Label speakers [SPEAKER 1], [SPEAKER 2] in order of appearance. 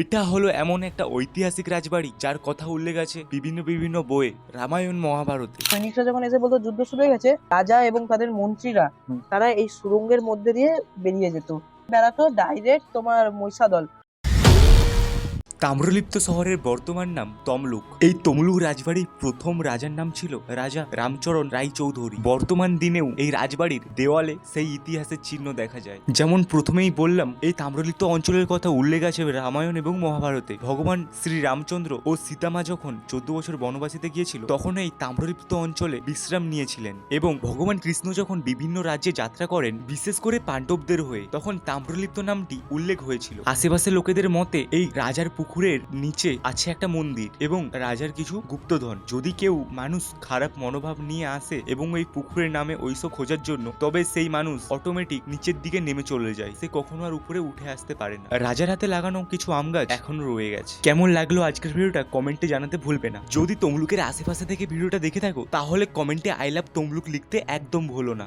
[SPEAKER 1] এটা হলো এমন একটা ঐতিহাসিক রাজবাড়ি যার কথা উল্লেখ আছে বিভিন্ন বিভিন্ন বইয়ে রামায়ণ মহাভারতে।
[SPEAKER 2] সৈনিকরা যখন এসে বলতো যুদ্ধ শুরু হয়ে গেছে রাজা এবং তাদের মন্ত্রীরা তারা এই সুরঙ্গের মধ্যে দিয়ে বেরিয়ে যেত। বেড়াতো ডাইরেক্ট তোমার মহিষাদল।
[SPEAKER 1] তাম্রলিপ্ত শহরের বর্তমান নাম তমলুক। এই তমলুক রাজবাড়ির প্রথম রাজার নাম ছিল রাজা রামচরণ রায় চৌধুরী বর্তমান দিনেও এই রাজবাড়ির দেওয়ালে সেই ইতিহাসের চিহ্ন দেখা যায়। যেমন প্রথমেই বললাম, এই তাম্রলিপ্ত অঞ্চলের কথা উল্লেখ আছে রামায়ণ এবং মহাভারতে। ভগবান শ্রী রামচন্দ্র ও সীতামা যখন চোদ্দ বছর বনবাসীতে গিয়েছিল তখন এই তাম্রলিপ্ত অঞ্চলে বিশ্রাম নিয়েছিলেন এবং ভগবান কৃষ্ণ যখন বিভিন্ন রাজ্যে যাত্রা করেন, বিশেষ করে পাণ্ডবদের হয়ে, তখন তাম্রলিপ্ত নামটি উল্লেখ হয়েছিল। আশেপাশে লোকেদের মতে, এই রাজার পুকুরের নিচে আছে একটা মন্দির এবং রাজার কিছু গুপ্তধন। যদি কেউ মানুষ খারাপ মনোভাব নিয়ে আসে এবং এই পুকুরের নামে ওইসব খোঁজার জন্য, তবে সেই মানুষ অটোমেটিক নিচের দিকে নেমে চলে যায়। সে কখনো আর উপরে উঠে আসতে পারে না। রাজার হাতে লাগানো কিছু আম গাছ এখনও রয়ে গেছে। কেমন লাগল আজকের ভিডিওটা কমেন্টে জানাতে ভুলবে না। যদি তমলুকের আশেপাশে থেকে ভিডিওটা দেখে থাকো, তাহলে কমেন্টে আই লাভ তমলুক লিখতে একদম ভুলো না।